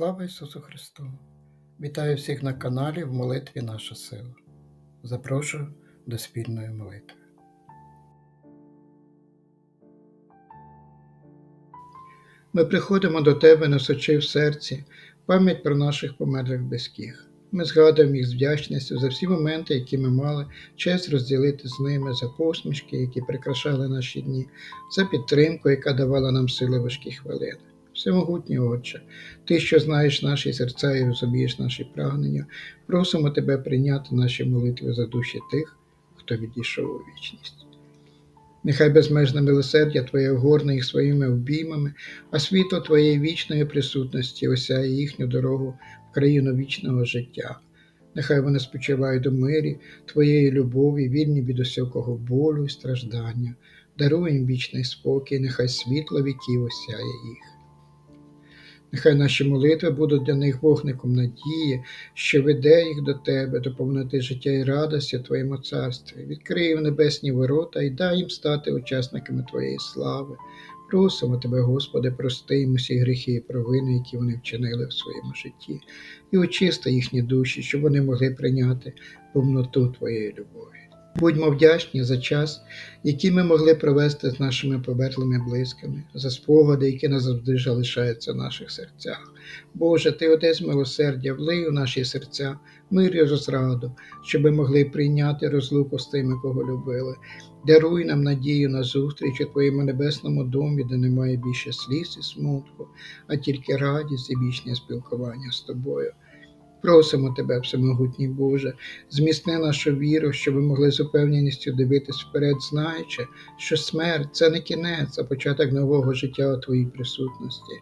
Слава Ісусу Христу! Вітаю всіх на каналі в молитві Наша сила. Запрошую до спільної молитви. Ми приходимо до Тебе, носячи в серці пам'ять про наших померлих близьких. Ми згадуємо їх з вдячністю за всі моменти, які ми мали честь розділити з ними, за посмішки, які прикрашали наші дні, за підтримку, яка давала нам сили важкі хвилини. Всемогутній Отче, Ти, що знаєш наші серця і розумієш наші прагнення, просимо Тебе прийняти наші молитви за душі тих, хто відійшов у вічність. Нехай безмежне милосердя Твоє огорне їх своїми обіймами, а світло Твоєї вічної присутності осяє їхню дорогу в країну вічного життя. Нехай вони спочивають у мирі Твоєї любові, вільні від усякого болю і страждання. Даруй їм вічний спокій, нехай світло віків осяє їх. Нехай наші молитви будуть для них вогником надії, що веде їх до Тебе, до повноти життя і радості в Твоєму царстві. Відкрий їм небесні ворота і дай їм стати учасниками Твоєї слави. Просимо Тебе, Господи, прости їм усі гріхи і провини, які вони вчинили в своєму житті, і очисти їхні душі, щоб вони могли прийняти повноту Твоєї любові. Будьмо вдячні за час, який ми могли провести з нашими померлими близькими, за спогади, які назавжди залишаються в наших серцях. Боже, Ти Отець милосердя, влий у наші серця, мир і розраду, щоб ми могли прийняти розлуку з тими, кого любили. Даруй нам надію на зустріч у Твоєму небесному домі, де немає більше сліз і смутку, а тільки радість і вічне спілкування з тобою. Просимо Тебе, Всемогутній Боже, зміцни нашу віру, щоб ми могли з упевненістю дивитись вперед, знаючи, що смерть це не кінець, а початок нового життя у Твоїй присутності.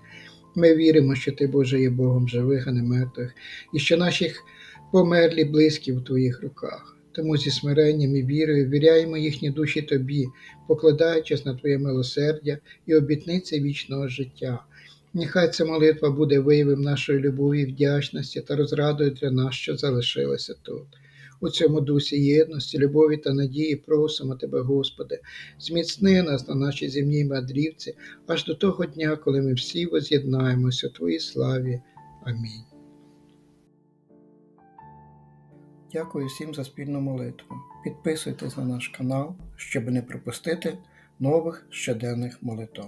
Ми віримо, що Ти, Боже, є Богом живих, а не мертвих, і що наших померлі близькі в Твоїх руках. Тому зі смиренням і вірою віряємо їхні душі Тобі, покладаючись на Твоє милосердя і обітниці вічного життя. Нехай ця молитва буде виявом нашої любові, вдячності та розрадою для нас, що залишилися тут. У цьому дусі єдності, любові та надії просимо Тебе, Господи, зміцни нас на нашій земній мандрівці аж до того дня, коли ми всі воз'єднаємося у Твоїй славі. Амінь. Дякую всім за спільну молитву. Підписуйтесь на наш канал, щоб не пропустити нових щоденних молитв.